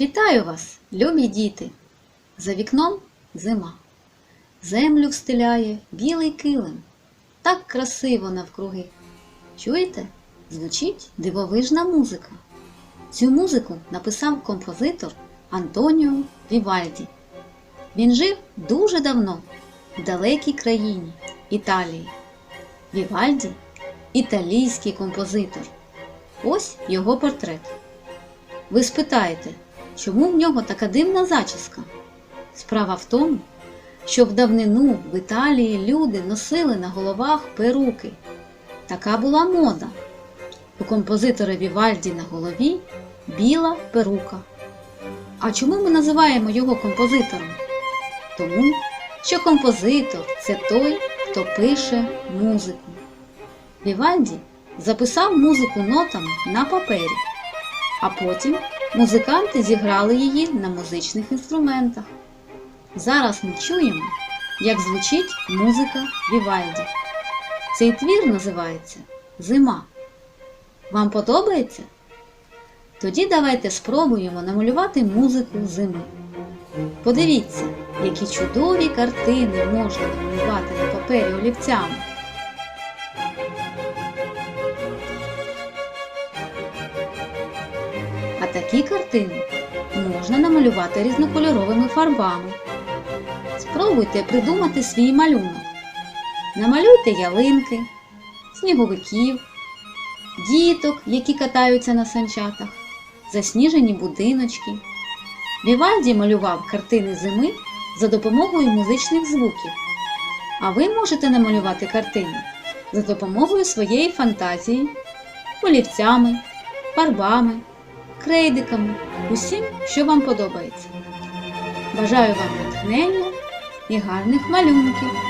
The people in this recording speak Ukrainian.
Вітаю вас, любі діти! За вікном зима. Землю встиляє білий килим. Так красиво навкруги. Чуєте? Звучить дивовижна музика. Цю музику написав композитор Антоніо Вівальді. Він жив дуже давно в далекій країні Італії. Вівальді італійський композитор. Ось його портрет. Ви спитаєте, чому в нього така дивна зачіска? Справа в тому, що в давнину в Італії люди носили на головах перуки. Така була мода. У композитора Вівальді на голові біла перука. А чому ми називаємо його композитором? Тому, що композитор це той, хто пише музику. Вівальді записав музику нотами на папері, а потім музиканти зіграли її на музичних інструментах. Зараз ми чуємо, як звучить музика Вівальді. Цей твір називається Зима. Вам подобається? Тоді давайте спробуємо намалювати музику зими. Подивіться, які чудові картини можна намалювати на папері олівцями. А такі картини можна намалювати різнокольоровими фарбами. Спробуйте придумати свій малюнок. Намалюйте ялинки, сніговиків, діток, які катаються на санчатах, засніжені будиночки. Вівальді малював картини зими за допомогою музичних звуків. А ви можете намалювати картини за допомогою своєї фантазії, олівцями, фарбами, крейдиками, усім, що вам подобається. Бажаю вам натхнення і гарних малюнків!